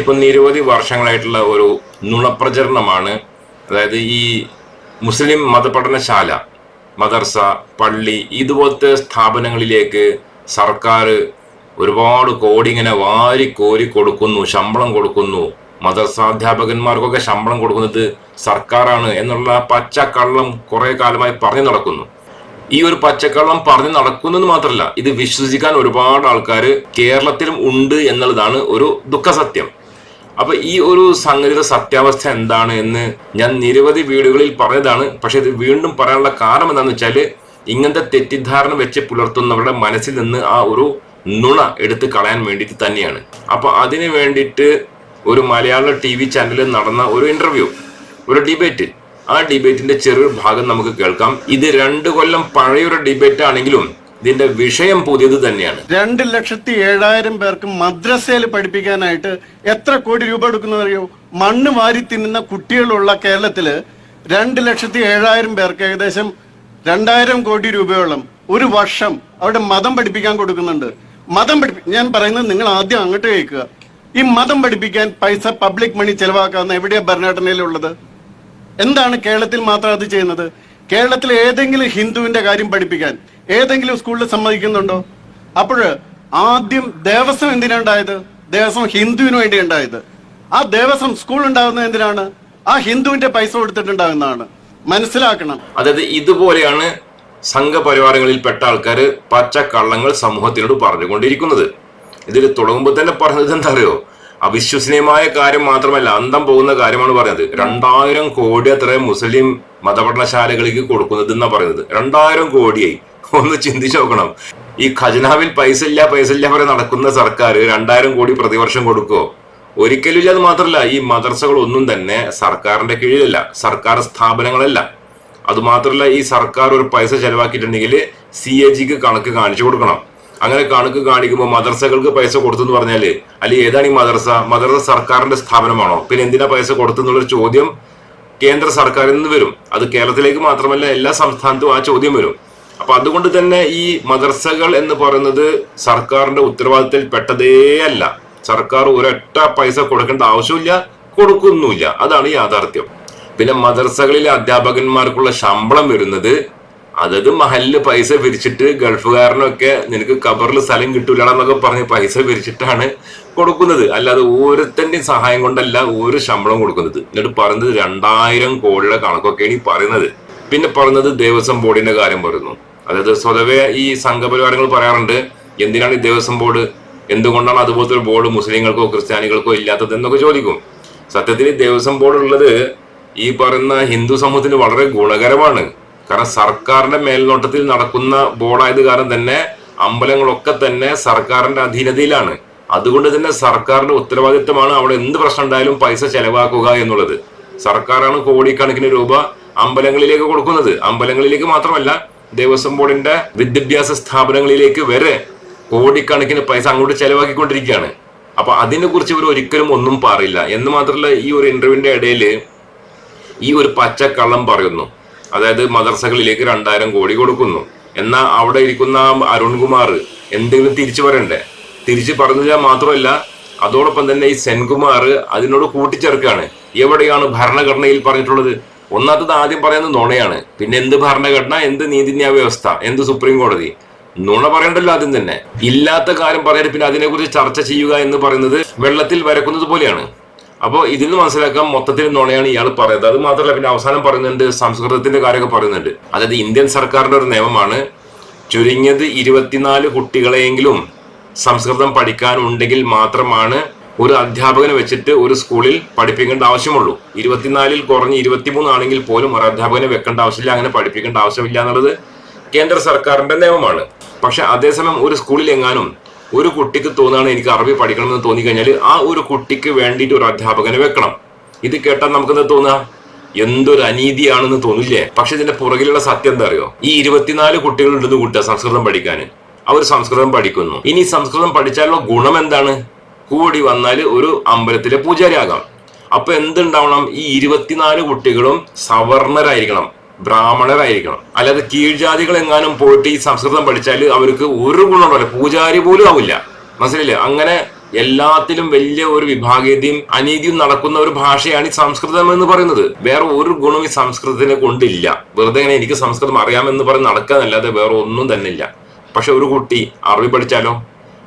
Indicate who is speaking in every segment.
Speaker 1: ഇപ്പൊ നിരവധി വർഷങ്ങളായിട്ടുള്ള ഒരു നുണപ്രചരണമാണ്. അതായത് ഈ മുസ്ലിം മതപഠനശാല മദർസ പള്ളി ഇതുപോലത്തെ സ്ഥാപനങ്ങളിലേക്ക് സർക്കാർ ഒരുപാട് കോടി ഇങ്ങനെ വാരി കോരി കൊടുക്കുന്നു ശമ്പളം കൊടുക്കുന്നു. മദർസാധ്യാപകന്മാർക്കൊക്കെ ശമ്പളം കൊടുക്കുന്നത് സർക്കാരാണ് എന്നുള്ള പച്ചക്കള്ളം കുറെ കാലമായി പറഞ്ഞു നടക്കുന്നു. ഈ ഒരു പച്ചക്കള്ളം പറഞ്ഞു നടക്കുന്നത് മാത്രമല്ല ഇത് വിശ്വസിക്കാൻ ഒരുപാട് ആൾക്കാർ കേരളത്തിലും ഉണ്ട് എന്നുള്ളതാണ് ഒരു ദുഃഖസത്യം. അപ്പൊ ഈ ഒരു സംഗതിയുടെ സത്യാവസ്ഥ എന്താണ് എന്ന് ഞാൻ നിരവധി വീടുകളിൽ പറഞ്ഞതാണ്. പക്ഷെ ഇത് വീണ്ടും പറയാനുള്ള കാരണം എന്താണെന്ന് വെച്ചാൽ ഇങ്ങനത്തെ തെറ്റിദ്ധാരണ വെച്ച് പുലർത്തുന്നവരുടെ മനസ്സിൽ നിന്ന് ആ ഒരു നുണ എടുത്ത് കളയാൻ വേണ്ടിയിട്ട് തന്നെയാണ്. അപ്പൊ അതിന് വേണ്ടിയിട്ട് ഒരു മലയാള ടി വി ചാനലിൽ നടന്ന ഒരു ഇന്റർവ്യൂ ഒരു ഡിബേറ്റ് ആ ഡിബേറ്റിന്റെ ചെറിയൊരു ഭാഗം നമുക്ക് കേൾക്കാം. ഇത് രണ്ടു കൊല്ലം പഴയൊരു ഡിബേറ്റ് ആണെങ്കിലും ഇതിന്റെ വിഷയം പുതിയത് തന്നെയാണ്.
Speaker 2: രണ്ട് ലക്ഷത്തി ഏഴായിരം പേർക്ക് മദ്രസയിൽ പഠിപ്പിക്കാനായിട്ട് എത്ര കോടി രൂപ എടുക്കുന്നത് അറിയോ മണ്ണ് വാരി തിന്നുന്ന കുട്ടികളുള്ള കേരളത്തിൽ രണ്ട് ലക്ഷത്തി ഏഴായിരം പേർക്ക് ഏകദേശം രണ്ടായിരം കോടി രൂപയോളം ഒരു വർഷം അവിടെ മതം പഠിപ്പിക്കാൻ കൊടുക്കുന്നുണ്ട്. മതം പഠിപ്പി ഞാൻ പറയുന്നത് നിങ്ങൾ ആദ്യം അങ്ങോട്ട് കേൾക്കുക. ഈ മതം പഠിപ്പിക്കാൻ പൈസ പബ്ലിക് മണി ചെലവാക്കാവുന്ന എവിടെയാ ഭരണഘടനയിലുള്ളത്? എന്താണ് കേരളത്തിൽ മാത്രം അത് ചെയ്യുന്നത്? കേരളത്തിൽ ഏതെങ്കിലും ഹിന്ദുവിന്റെ കാര്യം പഠിപ്പിക്കാൻ. ഏതെങ്കിലും സ്കൂളിൽ സമ്മതിക്കുന്നുണ്ടോ? അപ്പോൾ ആദ്യം ദേവസ്വം എന്തിനുണ്ടായത് ദേവസ്വം ഹിന്ദുവിന് വേണ്ടി ഉണ്ടായത്. ആ ദേവസ്വം സ്കൂൾ ഉണ്ടാകുന്നത് എന്തിനാണ്? ആ ഹിന്ദുവിന്റെ പൈസ കൊടുത്തിട്ടുണ്ടാകുന്നതാണ്. മനസ്സിലാക്കണം.
Speaker 1: അതായത് ഇതുപോലെയാണ് സംഘപരിവാരങ്ങളിൽപ്പെട്ട ആൾക്കാർ പച്ചക്കള്ളങ്ങൾ സമൂഹത്തിനോട് പറഞ്ഞുകൊണ്ടിരിക്കുന്നത്. ഇതിൽ തുടങ്ങുമ്പോൾ തന്നെ പറഞ്ഞത് എന്താ അറിയോ അവിശ്വസനീയമായ കാര്യം മാത്രമല്ല അന്തം പോകുന്ന കാര്യമാണ് പറയുന്നത് രണ്ടായിരം കോടി അത്ര മുസ്ലിം മതപഠനശാലകളിലേക്ക് കൊടുക്കുന്നത് എന്നാണ് പറയുന്നത് രണ്ടായിരം കോടിയായി. ഒന്ന് ചിന്തിച്ചു നോക്കണം. ഈ ഖജനാവിൽ പൈസ ഇല്ല പൈസ ഇല്ല വരെ നടക്കുന്ന സർക്കാർ രണ്ടായിരം കോടി പ്രതിവർഷം കൊടുക്കുമോ ഒരിക്കലും ഇല്ലാതെ മാത്രമല്ല ഈ മദർസകളൊന്നും തന്നെ സർക്കാരിന്റെ കീഴിലല്ല സർക്കാർ സ്ഥാപനങ്ങളല്ല. അതുമാത്രമല്ല ഈ സർക്കാർ ഒരു പൈസ ചെലവാക്കിയിട്ടുണ്ടെങ്കിൽ സി എ ജിക്ക് കണക്ക് കാണിച്ചു കൊടുക്കണം. അങ്ങനെ കണക്ക് കാണിക്കുമ്പോൾ മദർസകൾക്ക് പൈസ കൊടുത്തു എന്ന് പറഞ്ഞാൽ അല്ലെങ്കിൽ ഏതാണ് ഈ മദർസ? മദർസ സർക്കാരിന്റെ സ്ഥാപനമാണോ? പിന്നെ എന്തിനാ പൈസ കൊടുത്തു എന്നുള്ളൊരു ചോദ്യം കേന്ദ്ര സർക്കാരിൽ നിന്ന് വരും. അത് കേരളത്തിലേക്ക് മാത്രമല്ല എല്ലാ സംസ്ഥാനത്തും ആ ചോദ്യം വരും. അപ്പൊ അതുകൊണ്ട് തന്നെ ഈ മദർസകൾ എന്ന് പറയുന്നത് സർക്കാരിന്റെ ഉത്തരവാദിത്തത്തിൽ പെട്ടതേ അല്ല. സർക്കാർ ഒരൊറ്റ പൈസ കൊടുക്കേണ്ട ആവശ്യമില്ല കൊടുക്കുന്നുമില്ല. അതാണ് യാഥാർത്ഥ്യം. പിന്നെ മദർസകളിലെ അധ്യാപകന്മാർക്കുള്ള ശമ്പളം വരുന്നത് അതത് മഹലിൽ പൈസ പിരിച്ചിട്ട് ഗൾഫുകാരനൊക്കെ നിനക്ക് കബറിൽ സ്ഥലം കിട്ടൂലെന്നൊക്കെ പറഞ്ഞ് പൈസ പിരിച്ചിട്ടാണ് കൊടുക്കുന്നത്. അല്ലാതെ ഓരോരുത്തന്റെയും സഹായം കൊണ്ടല്ല ഒരു ശമ്പളം കൊടുക്കുന്നത്. എന്നിട്ട് പറയുന്നത് രണ്ടായിരം കോടിയുടെ കണക്കൊക്കെയാണ് ഈ പറയുന്നത്. പിന്നെ പറയുന്നത് ദേവസ്വം ബോർഡിന്റെ കാര്യം പറയുന്നു. അതായത് സ്വതവേ ഈ സംഘപരിവാരങ്ങൾ പറയാറുണ്ട് എന്തിനാണ് ഈ ദേവസ്വം ബോർഡ് എന്തുകൊണ്ടാണ് അതുപോലത്തെ ഒരു ബോർഡ് മുസ്ലിങ്ങൾക്കോ ക്രിസ്ത്യാനികൾക്കോ ഇല്ലാത്തത് എന്നൊക്കെ ചോദിക്കും. സത്യത്തിൽ ദേവസ്വം ബോർഡ് ഉള്ളത് ഈ പറയുന്ന ഹിന്ദു സമൂഹത്തിന് വളരെ ഗുണകരമാണ്. കാരണം സർക്കാരിന്റെ മേൽനോട്ടത്തിൽ നടക്കുന്ന ബോർഡായത് കാരണം തന്നെ അമ്പലങ്ങളൊക്കെ തന്നെ സർക്കാരിന്റെ അധീനതയിലാണ്. അതുകൊണ്ട് തന്നെ സർക്കാരിന്റെ ഉത്തരവാദിത്തമാണ് അവിടെ എന്ത് പ്രശ്നം ഉണ്ടായാലും പൈസ ചെലവാക്കുക എന്നുള്ളത്. സർക്കാരാണ് കോടിക്കണക്കിന് രൂപ അമ്പലങ്ങളിലേക്ക് കൊടുക്കുന്നത്. അമ്പലങ്ങളിലേക്ക് മാത്രമല്ല ദേവസ്വം ബോർഡിന്റെ വിദ്യാഭ്യാസ സ്ഥാപനങ്ങളിലേക്ക് വരെ കോടിക്കണക്കിന് പൈസ അങ്ങോട്ട് ചെലവാക്കിക്കൊണ്ടിരിക്കുകയാണ്. അപ്പൊ അതിനെ കുറിച്ച് ഇവർ ഒരിക്കലും ഒന്നും പറയില്ല എന്ന് മാത്രമല്ല ഈ ഒരു ഇന്റർവ്യൂവിന്റെ ഇടയിൽ ഈ ഒരു പച്ചക്കള്ളം പറയുന്നു. അതായത് മദർസകളിലേക്ക് രണ്ടായിരം കോടി കൊടുക്കുന്നു. എന്നാൽ അവിടെ ഇരിക്കുന്ന അരുൺകുമാർ എന്തെങ്കിലും തിരിച്ചു പറയണ്ടേ? തിരിച്ചു പറഞ്ഞില്ല മാത്രമല്ല അതോടൊപ്പം തന്നെ ഈ സെൻകുമാർ അതിനോട് കൂട്ടിച്ചേർക്കുകയാണ്. എവിടെയാണ് ഭരണഘടനയിൽ പറഞ്ഞിട്ടുള്ളത്? ഒന്നാമത്തത് ആദ്യം പറയുന്നത് നുണയാണ്. പിന്നെ എന്ത് ഭരണഘടന എന്ത് നീതിന്യായ വ്യവസ്ഥ എന്ത് സുപ്രീം കോടതി? നുണ പറയണ്ടല്ലോ ആദ്യം തന്നെ. ഇല്ലാത്ത കാര്യം പറയാൻ പിന്നെ അതിനെക്കുറിച്ച് ചർച്ച ചെയ്യുക എന്ന് പറയുന്നത് വെള്ളത്തിൽ വരക്കുന്നത് പോലെയാണ്. അപ്പോൾ ഇതിൽ നിന്ന് മനസ്സിലാക്കാം മൊത്തത്തിൽ നുണയാണ് ഇയാൾ പറയുന്നത്. അത് മാത്രമല്ല പിന്നെ അവസാനം പറയുന്നുണ്ട് സംസ്കൃതത്തിന്റെ കാര്യമൊക്കെ പറയുന്നുണ്ട്. അതായത് ഇന്ത്യൻ സർക്കാരിന്റെ ഒരു നിയമമാണ് ചുരുങ്ങിയത് ഇരുപത്തിനാല് കുട്ടികളെയെങ്കിലും സംസ്കൃതം പഠിക്കാനുണ്ടെങ്കിൽ മാത്രമാണ് ഒരു അധ്യാപകനെ വെച്ചിട്ട് ഒരു സ്കൂളിൽ പഠിപ്പിക്കേണ്ട ആവശ്യമുള്ളൂ. ഇരുപത്തിനാലിൽ കുറഞ്ഞ് ഇരുപത്തിമൂന്നാണെങ്കിൽ പോലും ഒരു അധ്യാപകനെ വെക്കേണ്ട ആവശ്യമില്ല. അങ്ങനെ പഠിപ്പിക്കേണ്ട ആവശ്യമില്ല എന്നുള്ളത് കേന്ദ്ര സർക്കാരിന്റെ നിയമമാണ്. പക്ഷെ അതേസമയം ഒരു സ്കൂളിൽ എങ്ങാനും ഒരു കുട്ടിക്ക് തോന്നുകയാണ് എനിക്ക് അറബി പഠിക്കണമെന്ന് തോന്നിക്കഴിഞ്ഞാൽ ആ ഒരു കുട്ടിക്ക് വേണ്ടിയിട്ട് ഒരു അധ്യാപകനെ വെക്കണം. ഇത് കേട്ടാൽ നമുക്കെന്താ തോന്നുക എന്തൊരു അനീതിയാണെന്ന് തോന്നില്ലേ? പക്ഷെ ഇതിന്റെ പുറകിലുള്ള സത്യം എന്താ അറിയോ? ഈ ഇരുപത്തിനാല് കുട്ടികൾ ഉണ്ടെന്ന് കൂട്ടുക സംസ്കൃതം പഠിക്കാൻ. അവർ സംസ്കൃതം പഠിക്കുന്നു. ഇനി സംസ്കൃതം പഠിച്ചാലുള്ള ഗുണം എന്താണ്? കൂടി വന്നാൽ ഒരു അമ്പലത്തിലെ പൂജാരിയാകാം. അപ്പൊ എന്തുണ്ടാവണം? ഈ ഇരുപത്തിനാല് കുട്ടികളും സവർണരായിരിക്കണം ബ്രാഹ്മണരായിരിക്കണം. അല്ലാതെ കീഴ്ജാതികൾ എങ്ങാനും പോയിട്ട് ഈ സംസ്കൃതം പഠിച്ചാൽ അവർക്ക് ഒരു ഗുണം ഉണ്ടാവില്ല പൂജാരി പോലും ആവില്ല. മനസ്സിലില്ലേ അങ്ങനെ എല്ലാത്തിലും വലിയ ഒരു വിഭാഗീയതയും അനീതിയും നടക്കുന്ന ഒരു ഭാഷയാണ് ഈ സംസ്കൃതം എന്ന് പറയുന്നത്. വേറെ ഒരു ഗുണം ഈ സംസ്കൃതത്തിനെ കൊണ്ടില്ല. വെറുതെ ഇങ്ങനെ എനിക്ക് സംസ്കൃതം അറിയാമെന്ന് പറഞ്ഞ് നടക്കാന്നല്ലാതെ വേറെ ഒന്നും തന്നെ ഇല്ല പക്ഷെ ഒരു കുട്ടി അറബി പഠിച്ചാലോ?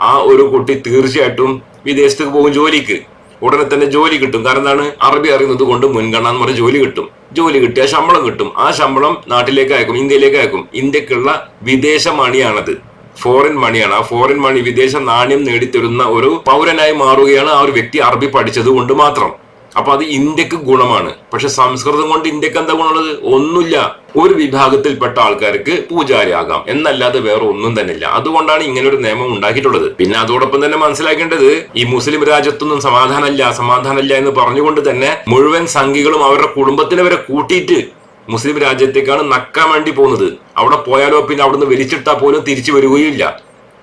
Speaker 1: ആ ഒരു കുട്ടി തീർച്ചയായിട്ടും വിദേശത്തേക്ക് പോകും ജോലിക്ക്. ഉടനെ തന്നെ ജോലി കിട്ടും. കാരണം എന്താണ്? അറബി അറിയുന്നത് കൊണ്ട് മുൻഗണന എന്ന് പറഞ്ഞ ജോലി കിട്ടും. ജോലി കിട്ടിയ ശമ്പളം കിട്ടും. ആ ശമ്പളം നാട്ടിലേക്ക് അയക്കും ഇന്ത്യയിലേക്ക് അയക്കും. ഇന്ത്യക്കുള്ള വിദേശ മണിയാണത്. ഫോറിൻ മണിയാണ്. ആ ഫോറിൻ മണി വിദേശ നാണ്യം നേടിത്തരുന്ന ഒരു പൗരനായി മാറുകയാണ് ആ ഒരു വ്യക്തി അറബി പഠിച്ചത് കൊണ്ട് മാത്രം. അപ്പൊ അത് ഇന്ത്യയ്ക്ക് ഗുണമാണ്. പക്ഷെ സംസ്കൃതം കൊണ്ട് ഇന്ത്യയ്ക്ക് എന്താ ഗുണമുള്ളത്? ഒന്നുമില്ല. ഒരു വിഭാഗത്തിൽപ്പെട്ട ആൾക്കാർക്ക് പൂജാരിയാകാം. എന്നല്ലാതെ വേറെ ഒന്നും തന്നെ ഇല്ല. അതുകൊണ്ടാണ് ഇങ്ങനെ ഒരു നിയമം ഉണ്ടാക്കിയിട്ടുള്ളത്. പിന്നെ അതോടൊപ്പം തന്നെ മനസ്സിലാക്കേണ്ടത് ഈ മുസ്ലിം രാജ്യത്തൊന്നും സമാധാനമല്ല സമാധാനമല്ല എന്ന് പറഞ്ഞുകൊണ്ട് തന്നെ മുഴുവൻ സംഘികളും അവരുടെ കുടുംബത്തിനെ വരെ കൂട്ടിയിട്ട് മുസ്ലിം രാജ്യത്തേക്കാണ് നക്കാൻ വേണ്ടി പോകുന്നത്. അവിടെ പോയാലോ പിന്നെ അവിടുന്ന് വലിച്ചിട്ടാൽ പോലും തിരിച്ചു വരികയില്ല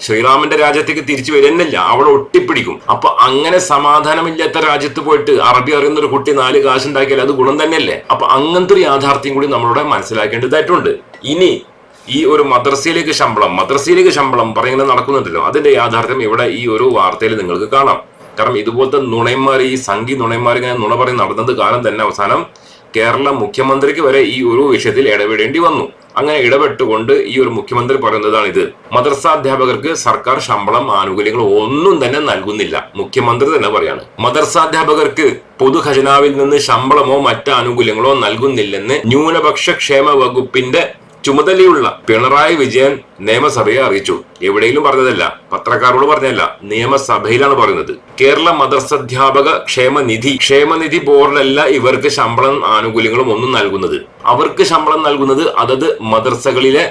Speaker 1: ശ്രീറാമന്റെ രാജ്യത്തേക്ക് തിരിച്ചു വരുന്നില്ല. അവിടെ ഒട്ടിപ്പിടിക്കും. അപ്പൊ അങ്ങനെ സമാധാനമില്ലാത്ത രാജ്യത്ത് പോയിട്ട് അറബി അറിയുന്ന ഒരു കുട്ടി നാല് കാശുണ്ടാക്കിയാൽ അത് ഗുണം തന്നെയല്ലേ? അപ്പൊ അങ്ങനത്തെ ഒരു യാഥാർത്ഥ്യം കൂടി നമ്മളിവിടെ മനസ്സിലാക്കേണ്ടതായിട്ടുണ്ട്. ഇനി ഈ ഒരു മദ്രസയിലേക്ക് ശമ്പളം മദ്രസയിലേക്ക് ശമ്പളം പറയുന്നത് നടക്കുന്നുണ്ടല്ലോ. അതിന്റെ യാഥാർത്ഥ്യം ഇവിടെ ഈ ഒരു വാർത്തയിൽ നിങ്ങൾക്ക് കാണാം. കാരണം ഇതുപോലത്തെ നുണയന്മാർ ഈ സംഘി നുണയന്മാർ ഇങ്ങനെ നുണ പറഞ്ഞ് നടന്നത് കാലം തന്നെ അവസാനം കേരള മുഖ്യമന്ത്രിക്ക് വരെ ഈ ഒരു വിഷയത്തിൽ ഇടപെടേണ്ടി വന്നു. അങ്ങനെ ഇടപെട്ടുകൊണ്ട് ഈ ഒരു മുഖ്യമന്ത്രി പറയുന്നതാണ് ഇത് മദർസാധ്യാപകർക്ക് സർക്കാർ ശമ്പളം ആനുകൂല്യങ്ങൾ ഒന്നും തന്നെ നൽകുന്നില്ല. മുഖ്യമന്ത്രി തന്നെ പറയാണ്. മദർസാധ്യാപകർക്ക് പൊതു ഖജനാവിൽ നിന്ന് ശമ്പളമോ മറ്റ് ആനുകൂല്യങ്ങളോ നൽകുന്നില്ലെന്ന് ന്യൂനപക്ഷ ക്ഷേമ വകുപ്പിന്റെ ചുമതലയുള്ള പിണറായി വിജയൻ നിയമസഭയെ അറിയിച്ചു. എവിടെയും പറഞ്ഞതല്ല. പത്രക്കാരോട് പറഞ്ഞതല്ല. നിയമസഭയിലാണ് പറയുന്നത് കേരള മദർസധ്യാപക ക്ഷേമനിധി ക്ഷേമനിധി ബോർഡല്ല ഇവർക്ക് ശമ്പളം ആനുകൂല്യങ്ങളും ഒന്നും നൽകുന്നത്. അവർക്ക് ശമ്പളം നൽകുന്നത് അതത് മദർസകളിലെ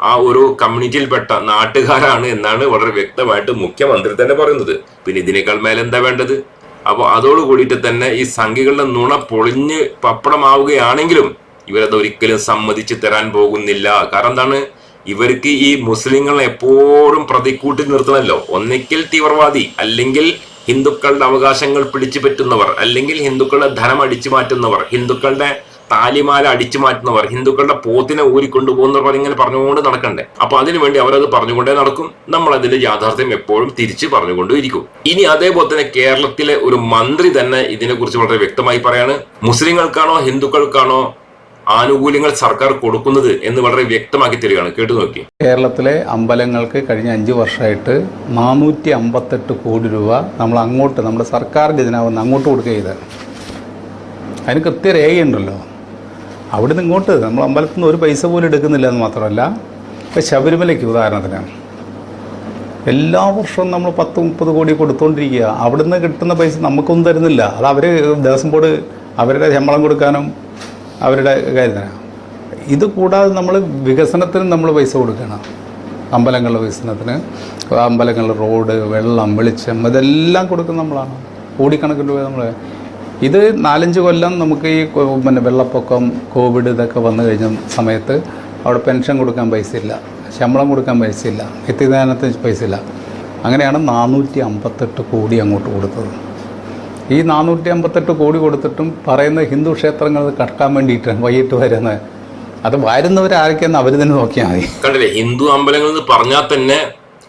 Speaker 1: ആ ഒരു കമ്മ്യൂണിറ്റിയിൽപ്പെട്ട നാട്ടുകാരാണ് എന്നാണ് വളരെ വ്യക്തമായിട്ട് മുഖ്യമന്ത്രി തന്നെ പറയുന്നത്. പിന്നെ ഇതിനേക്കാൾ മേലെ എന്താ വേണ്ടത്? അപ്പോൾ അതോട് കൂടിയിട്ട് തന്നെ ഈ സംഖ്യകളുടെ നുണ പൊളിഞ്ഞ് പപ്പടമാവുകയാണെങ്കിലും ഇവരത് ഒരിക്കലും സമ്മതിച്ചു തരാൻ പോകുന്നില്ല. കാരണം എന്താണ്? ഇവർക്ക് ഈ മുസ്ലിങ്ങളെ എപ്പോഴും പ്രതിക്കൂട്ടി നിർത്തണമല്ലോ. ഒന്നിക്കൽ തീവ്രവാദി അല്ലെങ്കിൽ ഹിന്ദുക്കളുടെ അവകാശങ്ങൾ പിടിച്ചു പറ്റുന്നവർ അല്ലെങ്കിൽ ഹിന്ദുക്കളുടെ ധനം അടിച്ചു മാറ്റുന്നവർ ഹിന്ദുക്കളുടെ താലിമാല അടിച്ചു മാറ്റുന്നവർ ഹിന്ദുക്കളുടെ പോത്തിനെ ഊരിക്കൊണ്ടുപോകുന്നവർ ഇങ്ങനെ പറഞ്ഞുകൊണ്ട് നടക്കണ്ടേ? അപ്പൊ അതിനുവേണ്ടി അവരത് പറഞ്ഞുകൊണ്ടേ നടക്കും. നമ്മൾ അതിന്റെ യാഥാർത്ഥ്യം എപ്പോഴും തിരിച്ച് പറഞ്ഞുകൊണ്ടിരിക്കും ഇനി അതേപോലെ തന്നെ കേരളത്തിലെ ഒരു മന്ത്രി തന്നെ ഇതിനെക്കുറിച്ച് വളരെ വ്യക്തമായി പറയാണ്. മുസ്ലിങ്ങൾക്കാണോ ഹിന്ദുക്കൾക്കാണോ ആനുകൂല്യങ്ങൾ സർക്കാർ കൊടുക്കുന്നത് എന്ന് വളരെ വ്യക്തമാക്കി തരികയാണ്. കേട്ടു നോക്കി.
Speaker 3: കേരളത്തിലെ അമ്പലങ്ങൾക്ക് കഴിഞ്ഞ അഞ്ച് വർഷമായിട്ട് നാനൂറ്റി അമ്പത്തെട്ട് കോടി രൂപ നമ്മൾ അങ്ങോട്ട് നമ്മുടെ സർക്കാർ ഖജനാവുന്ന അങ്ങോട്ട് കൊടുക്കുക ചെയ്ത് അതിന് കൃത്യരേഖയുണ്ടല്ലോ അവിടുന്ന് ഇങ്ങോട്ട് നമ്മൾ അമ്പലത്തിൽ നിന്ന് ഒരു പൈസ പോലും എടുക്കുന്നില്ല എന്ന് മാത്രമല്ല ഇപ്പോൾ ശബരിമലയ്ക്ക് ഉദാഹരണത്തിന്. എല്ലാ വർഷവും നമ്മൾ പത്ത് മുപ്പത് കോടി കൊടുത്തുകൊണ്ടിരിക്കുക അവിടുന്ന് കിട്ടുന്ന പൈസ നമുക്കൊന്നും തരുന്നില്ല. അത് അവർ ദേവസ്വം ബോർഡ് അവരുടെ ശമ്പളം കൊടുക്കാനും അവരുടെ കാര്യത്തിനാണ് ഇത് കൂടാതെ നമ്മൾ വികസനത്തിന് നമ്മൾ പൈസ കൊടുക്കണം. അമ്പലങ്ങളുടെ വികസനത്തിന് അമ്പലങ്ങളുടെ റോഡ് വെള്ളം വെളിച്ചം ഇതെല്ലാം കൊടുക്കുന്ന നമ്മളാണ്. കോടിക്കണക്കിന് രൂപ നമ്മൾ ഇത് നാലഞ്ച് കൊല്ലം നമുക്ക് ഈ പിന്നെ വെള്ളപ്പൊക്കം കോവിഡ് ഇതൊക്കെ വന്നു കഴിഞ്ഞ സമയത്ത് അവിടെ പെൻഷൻ കൊടുക്കാൻ പൈസ ഇല്ല. ശമ്പളം കൊടുക്കാൻ പൈസ ഇല്ല. നിത്യദാനത്തിന് പൈസ ഇല്ല. അങ്ങനെയാണ് നാനൂറ്റി അമ്പത്തെട്ട് കോടി അങ്ങോട്ട് കൊടുത്തത്. ഈ നാനൂറ്റി അമ്പത്തെട്ട് കോടി കൊടുത്തിട്ടും പറയുന്ന ഹിന്ദു ക്ഷേത്രങ്ങൾ കടക്കാൻ വേണ്ടിയിട്ടാണ് വൈകിട്ട് വരുന്നത് അത് വരുന്നവരാരൊക്കെയെന്ന് അവർ തന്നെ നോക്കിയാൽ മതി.
Speaker 1: കണ്ടില്ലേ ഹിന്ദു അമ്പലങ്ങൾ എന്ന് പറഞ്ഞാൽ തന്നെ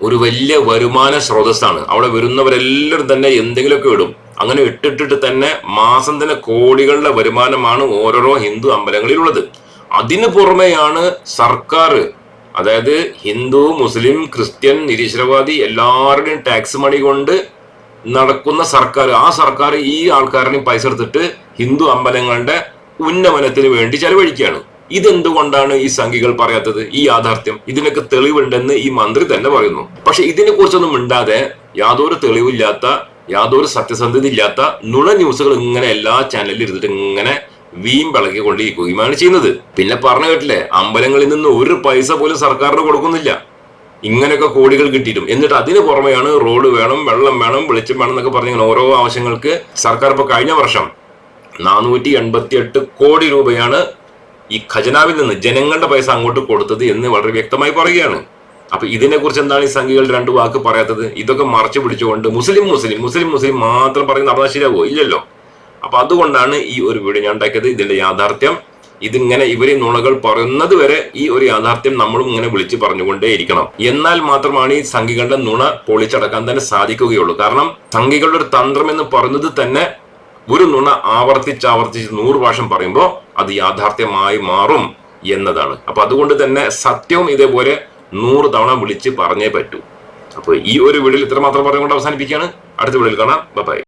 Speaker 1: ഒരു വലിയ വരുമാന സ്രോതസ്സാണ്. അവിടെ വരുന്നവരെല്ലാവരും തന്നെ എന്തെങ്കിലുമൊക്കെ ഇടും. അങ്ങനെ ഇട്ടിട്ടിട്ട് തന്നെ മാസം തന്നെ കോടികളുടെ വരുമാനമാണ് ഓരോരോ ഹിന്ദു അമ്പലങ്ങളിലുള്ളത്. അതിനു പുറമെയാണ് സർക്കാർ അതായത് ഹിന്ദു മുസ്ലിം ക്രിസ്ത്യൻ നിരീശ്വരവാദി എല്ലാവരുടെയും ടാക്സ് മണി കൊണ്ട് നടക്കുന്ന സർക്കാർ ആ സർക്കാർ ഈ ആൾക്കാരനെ പൈസ എടുത്തിട്ട് ഹിന്ദു അമ്പലങ്ങളുടെ ഉന്നമനത്തിന് വേണ്ടി ചെലവഴിക്കുകയാണ്. ഇതെന്തുകൊണ്ടാണ് ഈ സംഘികൾ പറയാത്തത്? ഈ യാഥാർത്ഥ്യം. ഇതിനൊക്കെ തെളിവുണ്ടെന്ന് ഈ മന്ത്രി തന്നെ പറയുന്നു. പക്ഷെ ഇതിനെ കുറിച്ചൊന്നും മിണ്ടാതെ യാതൊരു തെളിവില്ലാത്ത യാതൊരു സത്യസന്ധത ഇല്ലാത്ത നുണ ന്യൂസുകൾ ഇങ്ങനെ എല്ലാ ചാനലിലും ഇരുന്നിട്ട് ഇങ്ങനെ വീം വീമ്പിളക്കിക്കൊണ്ടിരിക്കുകയുമാണ് ചെയ്യുന്നത്. പിന്നെ പറഞ്ഞു കേട്ടില്ലേ? അമ്പലങ്ങളിൽ നിന്ന് ഒരു പൈസ പോലും സർക്കാരിന് കൊടുക്കുന്നില്ല. ഇങ്ങനെയൊക്കെ കോടികൾ കിട്ടിയിട്ടും. എന്നിട്ട് അതിന് പുറമെയാണ് റോഡ് വേണം വെള്ളം വേണം വെളിച്ചം വേണം എന്നൊക്കെ പറഞ്ഞ ഇങ്ങനെ ഓരോ ആവശ്യങ്ങൾക്ക് സർക്കാർ ഇപ്പോൾ കഴിഞ്ഞ വർഷം നാനൂറ്റി എൺപത്തി എട്ട് കോടി രൂപയാണ് ഈ ഖജനാവിൽ നിന്ന് ജനങ്ങളുടെ പൈസ അങ്ങോട്ട് കൊടുത്തത് എന്ന് വളരെ വ്യക്തമായി പറയുകയാണ്. അപ്പൊ ഇതിനെക്കുറിച്ച് എന്താണ് ഈ സംഘികൾ രണ്ട് വാക്ക് പറയാത്തത്? ഇതൊക്കെ മറച്ചു പിടിച്ചുകൊണ്ട് മുസ്ലിം മുസ്ലിം മുസ്ലിം മുസ്ലിം മാത്രം പറഞ്ഞ് നടന്നാൽ ഇല്ലല്ലോ. അപ്പൊ അതുകൊണ്ടാണ് ഈ ഒരു വീഡിയോ ഞാൻ ഉണ്ടാക്കിയത്. ഇതിന്റെ യാഥാർത്ഥ്യം ഇതിങ്ങനെ ഇവർ നുണകൾ പറയുന്നത് വരെ ഈ ഒരു യാഥാർത്ഥ്യം നമ്മളും ഇങ്ങനെ വിളിച്ചു പറഞ്ഞുകൊണ്ടേ ഇരിക്കണം എന്നാൽ മാത്രമാണ് ഈ സംഘികളുടെ നുണ പൊളിച്ചടക്കാൻ തന്നെ സാധിക്കുകയുള്ളൂ. കാരണം സംഘികളുടെ ഒരു തന്ത്രം എന്ന് പറയുന്നത് തന്നെ ഒരു നുണ ആവർത്തിച്ചാവർത്തിച്ച് ആവർത്തിച്ച് നൂറ് പ്രാവശ്യം പറയുമ്പോൾ അത് യാഥാർത്ഥ്യമായി മാറും എന്നതാണ്. അപ്പൊ അതുകൊണ്ട് തന്നെ സത്യവും ഇതേപോലെ നൂറ് തവണ വിളിച്ച് പറഞ്ഞേ പറ്റൂ. അപ്പൊ ഈ ഒരു വീഡിയോയിൽ ഇത്രമാത്രം പറഞ്ഞുകൊണ്ട് അവസാനിപ്പിക്കുകയാണ്. അടുത്ത വീഡിയോയിൽ കാണാം. ബൈ